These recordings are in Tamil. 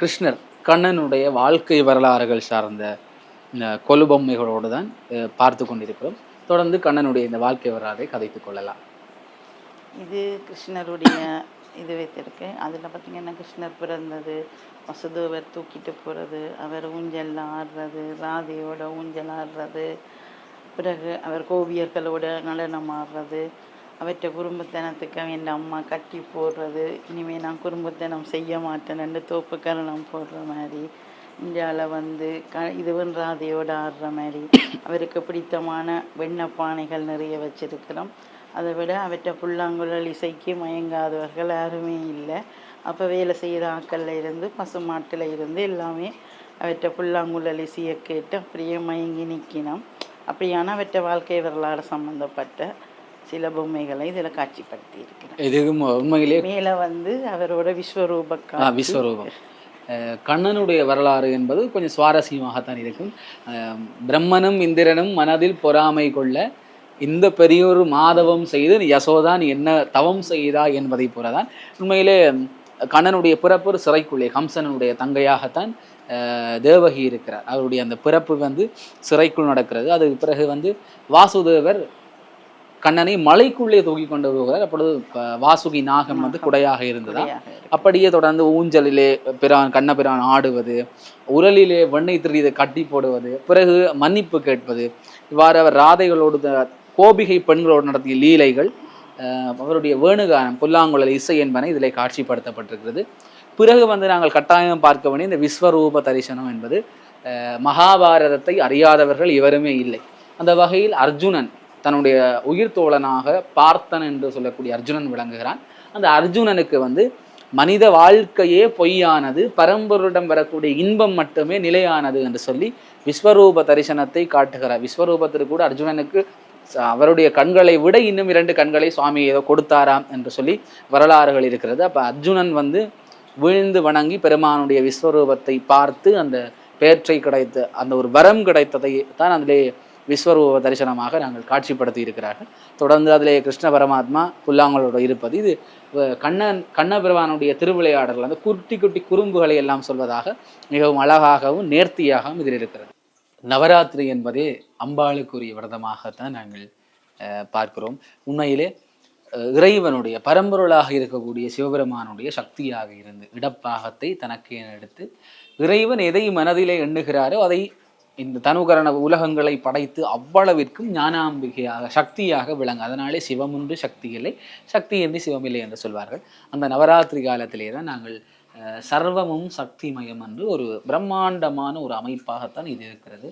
கிருஷ்ணர் கண்ணனுடைய வாழ்க்கை வரலாறுகள் சார்ந்த கொலுபொம்மைகளோடு தான் பார்த்து கொண்டிருக்கிறோம். தொடர்ந்து கண்ணனுடைய இந்த வாழ்க்கை வரலாறை கதைத்துக் கொள்ளலாம். இது கிருஷ்ணருடைய இது வைத்திருக்கேன். அதில் பார்த்தீங்கன்னா கிருஷ்ணர் பிறந்தது வசுதேவர் தூக்கிட்டு போகிறது அவர் ஊஞ்சல் ஆடுறது ராதையோட ஊஞ்சல் ஆடுறது பிறகு அவர் கோவியர்களோட நடனம் ஆடுறது அவற்றை குறும்புத்தனத்துக்கு என் அம்மா கட்டி போடுறது இனிமேல் நான் குறும்புத்தனம் செய்ய மாட்டேன்னு தோப்பு கரணம் போடுற மாதிரி இந்தியாவில் வந்து க இதுவும் ராதையோடு ஆடுற மாதிரி அவருக்கு பிடித்தமான வெண்ணெய் பானைகள் நிறைய வச்சுருக்கிறோம். அதை விட அவற்றை புல்லாங்குழல் இசைக்கு மயங்காதவர்கள் யாருமே இல்லை. அப்போ வேலை செய்கிற ஆட்களில் இருந்து பசுமாட்டில் இருந்து எல்லாமே அவற்றை புல்லாங்குழல் இசையை கேட்டு அப்படியே மயங்கி நிற்கினோம். அப்படியான அவற்றை வாழ்க்கை வரலாறு சம்பந்தப்பட்ட சில பொம்மைகளை இதில் காட்சிப்படுத்தி இருக்கிறேன். இதுவும் உண்மையிலே மேலே வந்து அவரோட விஸ்வரூப. விஸ்வரூபம். கண்ணனுடைய வரலாறு என்பது கொஞ்சம் சுவாரஸ்யமாகத்தான் இருக்கும். பிரம்மனும் இந்திரனும் மனதில் பொறாமை கொள்ள இந்த பெரியோர் மாதவம் செய்து நீ யசோதா நீ என்ன தவம் செய்தா என்பதை போலதான். உண்மையிலே கண்ணனுடைய பிறப்பு சிறைக்குள்ளே கம்சனுடைய தங்கையாகத்தான் தேவகி இருக்கிறார். அவருடைய அந்த பிறப்பு வந்து சிறைக்குள் நடக்கிறது. அதுக்கு பிறகு வந்து வாசுதேவர் கண்ணனை மலைக்குள்ளே தூக்கி கொண்டு போகிறார். அப்பொழுது வாசுகி நாகம் வந்து குடையாக இருந்ததா. அப்படியே தொடர்ந்து ஊஞ்சலிலே பிரான் கண்ணபிரான் ஆடுவது உரலிலே வெண்ணெய் திருடியதை கட்டி போடுவது பிறகு மன்னிப்பு கேட்பது. இவ்வாறு அவர் ராதைகளோடு கோபிகை பெண்களோடு நடத்திய லீலைகள் அஹ், அவருடைய வேணுகானம் புல்லாங்குழல் இசை என்பன இதில் காட்சிப்படுத்தப்பட்டிருக்கிறது. பிறகு வந்து நாங்கள் கட்டாயம் பார்க்க வேண்டிய இந்த விஸ்வரூப தரிசனம் என்பது மகாபாரதத்தை அறியாதவர்கள் இவருமே இல்லை. அந்த வகையில் அர்ஜுனன் தன்னுடைய உயிர் தோழனாக பார்த்தன் என்று சொல்லக்கூடிய அர்ஜுனன் விளங்குகிறான். அந்த அர்ஜுனனுக்கு வந்து மனித வாழ்க்கையே பொய்யானது பரம்பொருளிடம் வரக்கூடிய இன்பம் மட்டுமே நிலையானது என்று சொல்லி விஸ்வரூப தரிசனத்தை காட்டுகிறார். விஸ்வரூபத்திற்கு கூட அர்ஜுனனுக்கு அவருடைய கண்களை விட இன்னும் இரண்டு கண்களை சுவாமி ஏதோ கொடுத்தாராம் என்று சொல்லி வரலாறுகள் இருக்கிறது. அப்போ அர்ஜுனன் வந்து வீழ்ந்து வணங்கி பெருமானுடைய விஸ்வரூபத்தை பார்த்து அந்த பேற்றை கிடைத்த அந்த ஒரு வரம் கிடைத்ததை தான் அதிலே விஸ்வரூப தரிசனமாக நாங்கள் காட்சிப்படுத்தி இருக்கிறார்கள். தொடர்ந்து அதிலே கிருஷ்ண பரமாத்மா புல்லாங்களோடு இருப்பது. இது கண்ணன் கண்ணபெருமானுடைய திருவிளையாடல்கள் அந்த குட்டி குட்டி குறும்புகளை எல்லாம் சொல்வதாக மிகவும் அழகாகவும் நேர்த்தியாகவும் இதில் இருக்கிறது. நவராத்திரி என்பதே அம்பாளுக்குரிய விரதமாகத்தான் நாங்கள் பார்க்கிறோம். உண்மையிலே இறைவனுடைய பரம்பொருளாக இருக்கக்கூடிய சிவபெருமானுடைய சக்தியாக இருந்து இடப்பாகத்தை தனக்கு எடுத்து இறைவன் எதை மனதிலே எண்ணுகிறாரோ அதை இந்த தனுகரண உலகங்களை படைத்து அவ்வளவிற்கும் ஞானாம்பிகையாக சக்தியாக விளங்கு அதனாலே சிவமுன்று சக்தி இல்லை சக்தி என்று சிவமில்லை என்று சொல்வார்கள். அந்த நவராத்திரி காலத்திலே தான் நாங்கள் சர்வமும் சக்திமயம் என்று ஒரு பிரம்மாண்டமான ஒரு அமைப்பாகத்தான் இது இருக்கிறது.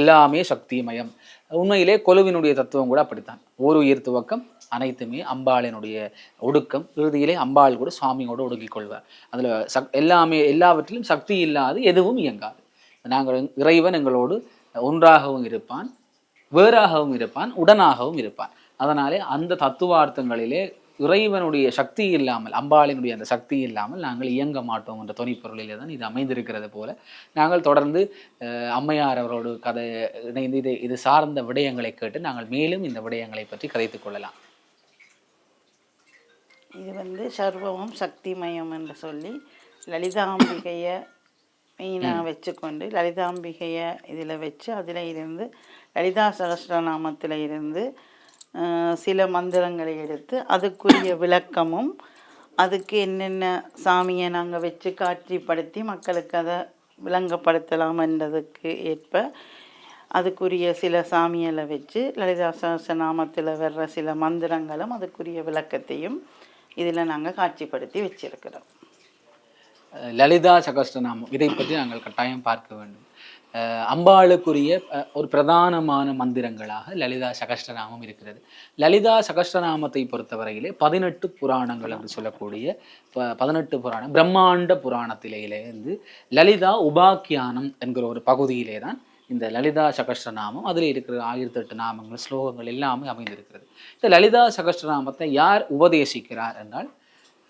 எல்லாமே சக்திமயம். உண்மையிலே கொலுவினுடைய தத்துவம் கூட அப்படித்தான். ஒரு உயிர் துவக்கம் அனைத்துமே அம்பாளினுடைய ஒடுக்கம். இறுதியிலே அம்பாள் கூட சுவாமியோடு ஒடுக்கிக் கொள்வார். அதில் சக் எல்லாமே எல்லாவற்றிலும் சக்தி இல்லாது எதுவும் இயங்காது. நாங்கள் இறைவன் எங்களோடு ஒன்றாகவும் இருப்பான் வேறாகவும் இருப்பான் உடனாகவும் இருப்பான். அதனாலே அந்த தத்துவார்த்தங்களிலே இறைவனுடைய சக்தி இல்லாமல் அம்பாளினுடைய அந்த சக்தி இல்லாமல் நாங்கள் இயங்க மாட்டோம் என்ற துணைப்பொருளிலே தான் இது அமைந்திருக்கிறது போல. நாங்கள் தொடர்ந்து அம்மையார் அவரோடு கதை இணைந்து இது இது சார்ந்த விடயங்களை கேட்டு நாங்கள் மேலும் இந்த விடயங்களை பற்றி கதைத்துக் கொள்ளலாம். இது வந்து சர்வமும் சக்திமயம் என்று சொல்லி லலிதாம்பிகையை மெயினாக வச்சுக்கொண்டு லலிதாம்பிகையை இதில் வச்சு அதில் இருந்து லலிதா சகஸ்ரநாமத்தில் இருந்து சில மந்திரங்களை எடுத்து அதுக்குரிய விளக்கமும் அதுக்கு என்னென்ன சாமியை நாங்கள் வச்சு காட்சிப்படுத்தி மக்களுக்கு அதை விளங்கப்படுத்தலாம் என்றதுக்கு ஏற்ப அதுக்குரிய சில சாமிகளை வச்சு லலிதா சகஸ்ரநாமத்தில் வர்ற சில மந்திரங்களும் அதுக்குரிய விளக்கத்தையும் இதில் நாங்கள் காட்சிப்படுத்தி வச்சிருக்கிறோம். லலிதா லலிதா சகஸ்ரநாமம். இதை பற்றி நாங்கள் கட்டாயம் பார்க்க வேண்டும். அம்பாளுக்குரிய ஒரு பிரதானமான மந்திரங்களாக லலிதா சகஸ்டநாமம் இருக்கிறது. லலிதா சகஸ்டநாமத்தை பொறுத்தவரையிலே பதினெட்டு புராணங்கள் என்று சொல்லக்கூடிய ப- பதினெட்டு புராணம் பிரம்மாண்ட புராணத்திலே இருந்து லலிதா உபாக்கியானம் என்கிற ஒரு பகுதியிலே தான் இந்த லலிதா சகஸ்டநாமம் அதில் இருக்கிற ஆயிரத்தி எட்டு நாமங்கள் ஸ்லோகங்கள் எல்லாமே அமைந்திருக்கிறது. இந்த லலிதா சகஸ்டநாமத்தை யார் உபதேசிக்கிறார் என்றால்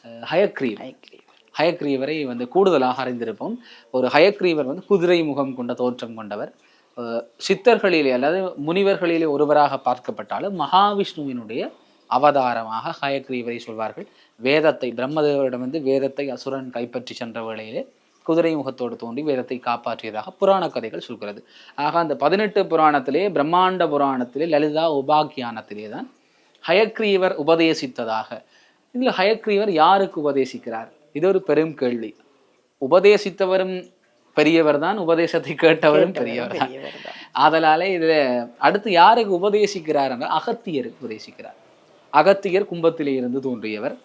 ஹயக்ரீவ் ஹயக்ரீவ் ஹயக்ரீவரை வந்து கூடுதலாக அறிந்திருப்போம். ஒரு ஹயக்ரீவர் வந்து குதிரை முகம் கொண்ட தோற்றம் கொண்டவர். சித்தர்களிலே அல்லது முனிவர்களிலே ஒருவராக பார்க்கப்பட்டாலும் மகாவிஷ்ணுவினுடைய அவதாரமாக ஹயக்ரீவரை சொல்வார்கள். வேதத்தை பிரம்மதேவரிடமிருந்து வேதத்தை அசுரன் கைப்பற்றி சென்ற வேளையிலே குதிரை முகத்தோடு தோன்றி வேதத்தை காப்பாற்றியதாக புராண கதைகள் சொல்கிறது. ஆக அந்த பதினெட்டு புராணத்திலே பிரம்மாண்ட புராணத்திலே லலிதா உபாக்கியானத்திலே தான் ஹயக்ரீவர் உபதேசித்ததாக. இதில் ஹயக்ரீவர் யாருக்கு உபதேசிக்கிறார்? இது ஒரு பெரும் கேள்வி உபதேசித்தவரும் பெரியவர் தான் உபதேசத்தை கேட்டவரும் பெரியவர் தான். ஆதலாலே இதுல அடுத்து யாருக்கு உபதேசிக்கிறார் என்றால் அகத்தியருக்கு உபதேசிக்கிறார் அகத்தியர் கும்பத்திலே இருந்து தோன்றியவர்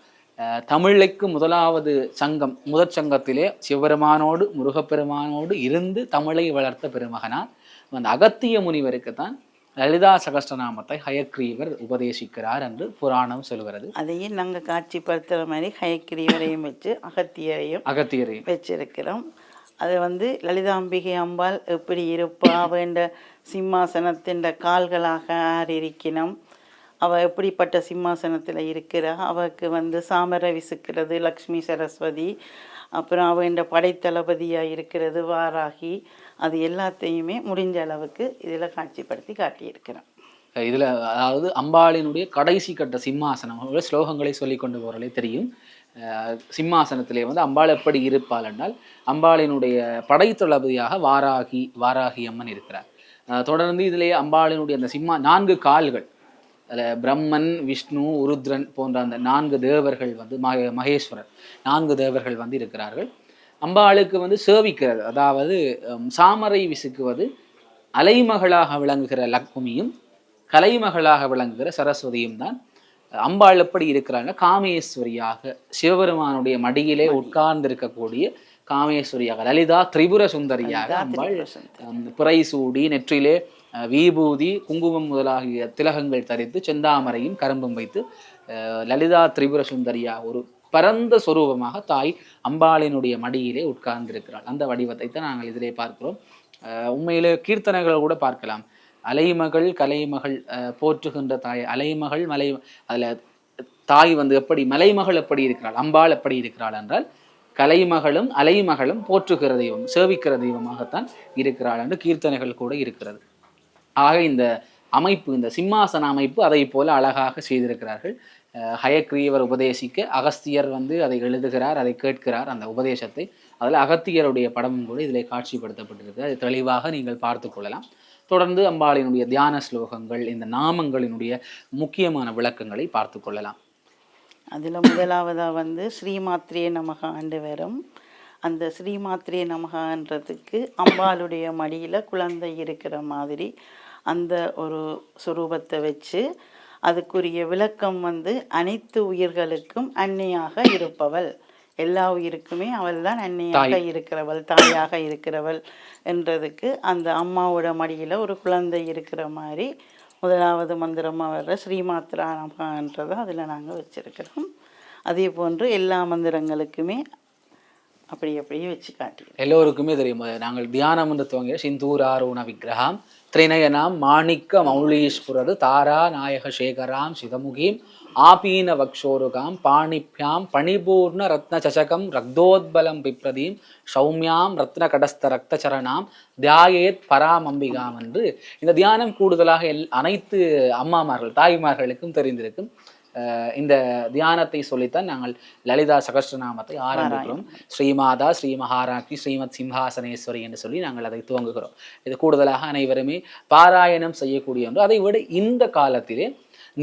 தமிழுக்கு முதலாவது சங்கம் முதற் சங்கத்திலே சிவபெருமானோடு முருகப்பெருமானோடு இருந்து தமிழை வளர்த்த பெருமகனார் அந்த அகத்திய முனிவருக்கு தான் லலிதா சகஸ்ரநாமத்தை ஹயக்ரீவர் உபதேசிக்கிறார் என்று புராணம் சொல்கிறது. அதையும் நாங்க காட்சிப்படுத்துற மாதிரி ஹயக்கிரீவரையும் வச்சு அகத்தியரையும் அகத்தியரை வச்சிருக்கிறோம். அது வந்து லலிதாம்பிகை அம்பாள் எப்படி இருப்பா வேண்ட சிம்மாசனத்தின் கால்களாக இருக்கணும் அவ எப்படிப்பட்ட சிம்மாசனத்தில் இருக்கிறா? அவக்கு வந்து சாமர விசுக்கிறது லக்ஷ்மி சரஸ்வதி அப்புறம் அவண்ட படைத்தளபதியாக இருக்கிறது வாராகி. அது எல்லாத்தையுமே முடிஞ்ச அளவுக்கு இதில் காட்சிப்படுத்தி காட்டியிருக்கிறேன் இதில் அதாவது அம்பாளினுடைய கடைசி கட்ட சிம்மாசனம் ஸ்லோகங்களை சொல்லி கொண்டு போறதே தெரியும். சிம்மாசனத்திலே வந்து அம்பாள் எப்படி இருப்பாள் என்றால் அம்பாளினுடைய படைத்தளபதியாக வாராகி வாராகி அம்மன் இருக்கிறார். தொடர்ந்து இதிலேயே அம்பாளினுடைய அந்த சிம்மா நான்கு கால்கள் அதில் பிரம்மன் விஷ்ணு உருத்ரன் போன்ற அந்த நான்கு தேவர்கள் வந்து மகேஸ்வரர் நான்கு தேவர்கள் வந்து இருக்கிறார்கள். அம்பாளுக்கு வந்து சேவிக்கிறது அதாவது சாமரை விசுக்குவது அலைமகளாக விளங்குகிற லக்ஷ்மியும் கலைமகளாக விளங்குகிற சரஸ்வதியும் தான். அம்பாள் எப்படி இருக்கிறாங்க? காமேஸ்வரியாக சிவபெருமானுடைய மடியிலே உட்கார்ந்து இருக்கக்கூடிய காமேஸ்வரியாக லலிதா திரிபுர சுந்தரியாக அம்பாள் பிறை சூடி நெற்றிலே விபூதி குங்குமம் முதலாகிய திலகங்கள் தரித்து செந்தாமரையும் கரும்பும் வைத்து லலிதா திரிபுர சுந்தரியாக ஒரு பரந்த சுரூபமாக தாய் அம்பாளினுடைய மடியிலே உட்கார்ந்திருக்கிறாள். அந்த வடிவத்தை தான் நாங்கள் இதிலே பார்க்கிறோம். அஹ், உண்மையிலே கீர்த்தனைகள் கூட பார்க்கலாம். அலைமகள் கலைமகள் அஹ், போற்றுகின்ற தாய் அலைமகள் மலை அதுல தாய் வந்து எப்படி மலைமகள் எப்படி இருக்கிறாள் அம்பாள் எப்படி இருக்கிறாள் என்றால் கலைமகளும் அலைமகளும் போற்றுகிற தெய்வம் சேவிக்கிற தெய்வமாகத்தான் இருக்கிறாள் என்று கீர்த்தனைகள் கூட இருக்கிறது. ஆக இந்த அமைப்பு இந்த சிம்மாசன அமைப்பு அதை போல அழகாக செய்திருக்கிறார்கள். ஹயக்ரியவர் உபதேசிக்க அகஸ்தியர் வந்து அதை எழுதுகிறார் அதை கேட்கிறார் அந்த உபதேசத்தை. அதில் அகத்தியருடைய படமும் கூட இதில் காட்சிப்படுத்தப்பட்டிருக்கு. அது தெளிவாக நீங்கள் பார்த்து கொள்ளலாம். தொடர்ந்து அம்பாளினுடைய தியான ஸ்லோகங்கள் இந்த நாமங்களினுடைய முக்கியமான விளக்கங்களை பார்த்து கொள்ளலாம். அதில் முதலாவதாக வந்து ஸ்ரீமாத்ரே நமக ஆண்டு வரும். அந்த ஸ்ரீமாத்ரே நமகன்றதுக்கு அம்பாளுடைய மடியில் குழந்தை இருக்கிற மாதிரி அந்த ஒரு சுரூபத்தை வச்சு அதுக்குரிய விளக்கம் வந்து அனைத்து உயிர்களுக்கும் அன்னையாக இருப்பவள். எல்லா உயிருக்குமே அவள் தான் அன்னையாக இருக்கிறவள் தாயாக இருக்கிறவள் என்றதுக்கு அந்த அம்மாவோட மடியில் ஒரு குழந்தை இருக்கிற மாதிரி முதலாவது மந்திரமாக வர்ற ஸ்ரீமாத்ரா நமகன்றதை அதில் நாங்கள் வச்சுருக்கிறோம். அதே போன்று எல்லா மந்திரங்களுக்குமே அப்படி அப்படியே வச்சு காட்டி எல்லோருக்குமே தெரியும்? நாங்கள் தியானம் என்று துவங்கிய சிந்தூராரோண விக்கிரகம் திரிநயனாம் மாணிக்க மௌலீஸ்வரது தாரா நாயக சேகராம் சிதமுகீம் ஆபீன வக்ஷோருகாம் பாணிப்யாம் பணிபூர்ண ரத்ன சசகம் ரக்தோத்பலம் பிப்ரதீம் சௌமியாம் ரத்ன கடஸ்த ரத்த சரணாம் தியாயேத் பராமம்பிகாம் என்று. இந்த தியானம் கூடுதலாக எல் அனைத்து அம்மாமார்கள் தாய்மார்களுக்கும் தெரிந்திருக்கும். இந்த தியானத்தை சொல்லித்தான் நாங்கள் லலிதா சகஸ்ரநாமத்தை ஆரம்பிக்கிறோம். ஸ்ரீமாதா ஸ்ரீ மகாராக்கி ஸ்ரீமத் சிம்ஹாசனேஸ்வரி என்று சொல்லி நாங்கள் அதை துவங்குகிறோம். இது கூடுதலாக அனைவருமே பாராயணம் செய்யக்கூடிய ஒன்று. அதை விட இந்த காலத்திலே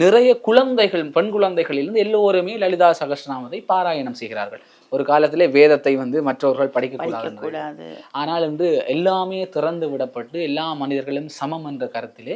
நிறைய குழந்தைகள் பெண் குழந்தைகளிலிருந்து எல்லோருமே லலிதா சகஸ்ரநாமத்தை பாராயணம் செய்கிறார்கள். ஒரு காலத்திலே வேதத்தை வந்து மற்றவர்கள் படிக்கக்கூடாது. ஆனால் இன்று எல்லாமே திறந்து விடப்பட்டு எல்லா மனிதர்களும் சமம் என்ற கருத்திலே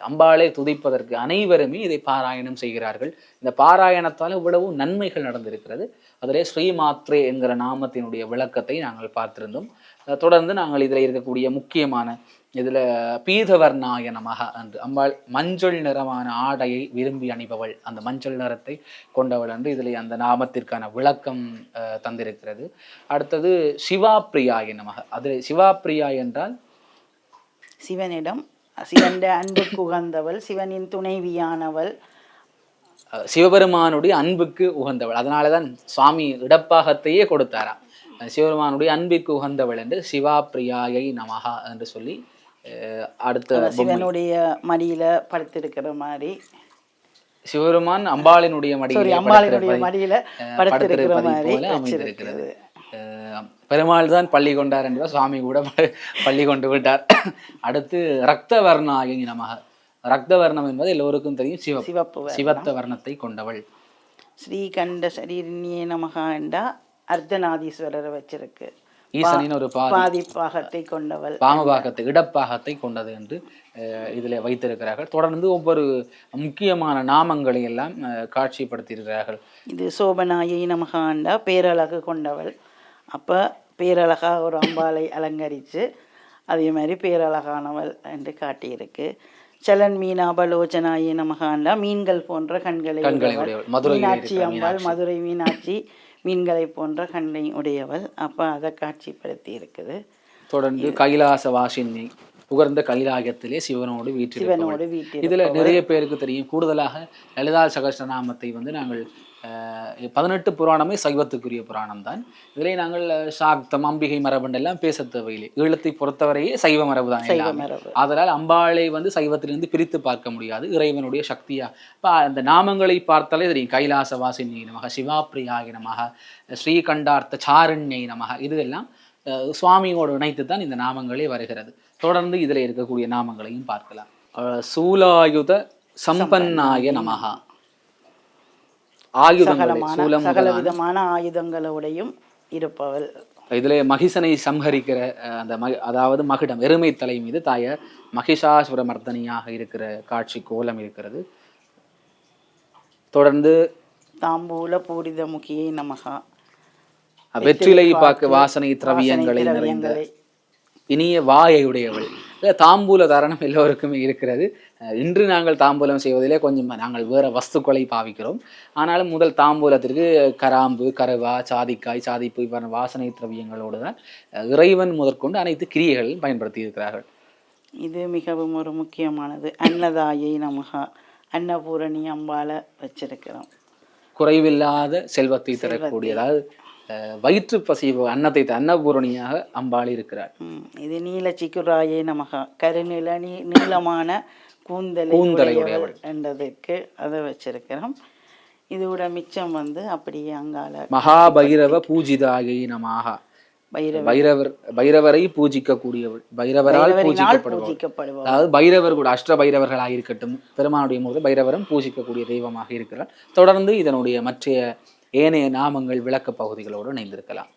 அம்பாளை துதிப்பதற்கு அனைவருமே இதை பாராயணம் செய்கிறார்கள். இந்த பாராயணத்தால் இவ்வளவு நன்மைகள் நடந்திருக்கிறது. அதிலே ஸ்ரீமாத்ரே என்கிற நாமத்தினுடைய விளக்கத்தை நாங்கள் பார்த்திருந்தோம். தொடர்ந்து நாங்கள் இதில் இருக்கக்கூடிய முக்கியமான இதில் பீதவர்ணாய நமக என்று அம்பாள் மஞ்சள் நிறமான ஆடையை விரும்பி அணிபவள். அந்த மஞ்சள் நிறத்தை கொண்டவள் என்று இதில் அந்த நாமத்திற்கான விளக்கம் அஹ், தந்திருக்கிறது. அடுத்தது சிவாப்பிரியாய நமக அதில் சிவாப்பிரியா என்றால்? சிவனிடம் சிவன் அன்புக்கு உகந்தவள் சிவனின் துணைவியானவள். சிவபெருமானுடைய அன்புக்கு உகந்தவள். அதனால தான் சுவாமி இடப்பாகத்தையே கொடுத்தாராம். சிவபெருமானுடைய அன்பிற்கு உகந்தவள் என்று சிவா பிரியாயை நமகா என்று சொல்லி அஹ் அடுத்த சிவனுடைய மடியில படுத்திருக்கிற மாதிரி. சிவபெருமான் அம்பாளினுடைய மடியிலே அம்பாளினுடைய மடியில படுத்திருக்கிற மாதிரி அமைந்திருக்கிறது. பெருமாள் தான் பள்ளி கொண்டார் என்றால் சுவாமி கூட பள்ளி கொண்டு விட்டார். அடுத்து ரக்த வர்ணாயி நமக. ரக்த வர்ணம் என்பது எல்லோருக்கும் தெரியும். சிவப்பு சிவப்பு. சிவத்த வர்ணத்தை கொண்டவள். ஸ்ரீகண்ட சரீரண்யே நமகாண்டா அர்த்தநாதீஸ்வரரை வச்சிருக்கு. ஈசனின் ஒரு பாதி பாகத்தை கொண்டவள் பாமபாகத்தை இடப்பாகத்தை கொண்டது என்று அஹ், இதில் வைத்திருக்கிறார்கள். தொடர்ந்து ஒவ்வொரு முக்கியமான நாமங்களை எல்லாம் காட்சிப்படுத்தியிருக்கிறார்கள். இது சோபனாயை நமகாண்டா பேரழகு கொண்டவள். அப்போ பேரழகா ஒரு அம்பாளை அலங்கரித்து அதே மாதிரி பேரழகானவள் என்று காட்டியிருக்கு. சலன் மீனாபலோச்சனாயை நமகாண்டா மீன்கள் போன்ற கண்களை மீனாட்சி அம்பாள் மதுரை மீனாட்சி மீன்களை போன்ற கண்ணை உடையவள். அப்போ அதை காட்சிப்படுத்தி இருக்குது தொடர்ந்து கைலாச வாசினி புகழ்ந்த கைலாயத்திலே சிவனோடு வீற்றிருப்பவள். சிவனோடு வீட்டில் இதுல நிறைய பேருக்கு தெரியும். கூடுதலாக லலிதா சகஸ்ரநாமத்தை வந்து நாங்கள் பதினெட்டு புராணமே சைவத்துக்குரிய புராணம் தான் இதிலே நாங்கள் சாக்தம் அம்பிகை மரபண்டு எல்லாம் பேச தேவையில்லை. ஈழத்தை பொறுத்தவரையே சைவ மரபு. தான் ஆதலால் அம்பாளை வந்து சைவத்திலிருந்து பிரித்து பார்க்க முடியாது. இறைவனுடைய சக்தியா. இப்போ அந்த நாமங்களை பார்த்தாலே தெரியும். கைலாச வாசினி நமக சிவாப்பிரியாகி நமக ஸ்ரீகண்டார்த்த சாரண்யை நமக. இது எல்லாம் சுவாமியோடு இணைத்து தான் இந்த நாமங்களே வருகிறது. தொடர்ந்து இதில் இருக்கக்கூடிய நாமங்களையும் பார்க்கலாம். சூலாயுத சம்பன்னாய நமகா. சகல விதமான ஆயுதங்களோடையும் இருப்பவள். இதிலே மகிஷனை சம்ஹரிக்கிற அந்த மகி அதாவது மகிடம் எருமை தலை மீது தாயார் மகிஷாசுர மர்தனியாக இருக்கிற காட்சி கோலம் இருக்கிறது. தொடர்ந்து தாம்பூல பூரித முகியை நமகா வெற்றிலை பாக்கு வாசனை திரவியங்களை நிறைந்த இனிய வாயை உடையவள் இல்ல, தாம்பூல தாரணம் எல்லோருக்குமே இருக்கிறது. இன்று நாங்கள் தாம்பூலம் செய்வதிலே கொஞ்சம் நாங்கள் வேற வஸ்துக்களை பாவிக்கிறோம். ஆனாலும் முதல் தாம்பூலத்திற்கு கராம்பு கருவா சாதிக்காய் சாதிப்பு இவ்வாறு வாசனை திரவியங்களோடு தான் இறைவன் முதற்கொண்டு அனைத்து கிரியைகளையும் பயன்படுத்தி இருக்கிறார்கள் இது மிகவும் ஒரு முக்கியமானது. அன்னதாயை நமகா அன்னபூரணி அம்பால வச்சிருக்கிறோம். குறைவில்லாத செல்வத்தை தரக்கூடிய அதாவது வயிற்று பசிவு அன்னத்தை அன்னபூரணியாக அம்பாள் இருக்கிறார் இது நீல சிக்குராயை நமகா கருநில நீ நீளமான கூந்தலை கூந்தலை உடையவள் என்றதுக்கு அதை வச்சிருக்கிறோம். இதோட மிச்சம் வந்து அப்படியே அங்கால மகாபைரவ பூஜிதாயை நமாக. பைரவ பைரவர் பைரவரை பூஜிக்கக்கூடியவள். பைரவரால் பூஜிக்கப்படுபவள். அதாவது பைரவர் கூட அஷ்ட பைரவர்களாக இருக்கட்டும் பெருமானுடைய முகத்தில் பைரவரும் பூஜிக்கக்கூடிய தெய்வமாக இருக்கிறார் தொடர்ந்து இதனுடைய மற்ற ஏனைய நாமங்கள் விளக்க பகுதிகளோடு இணைந்திருக்கலாம்.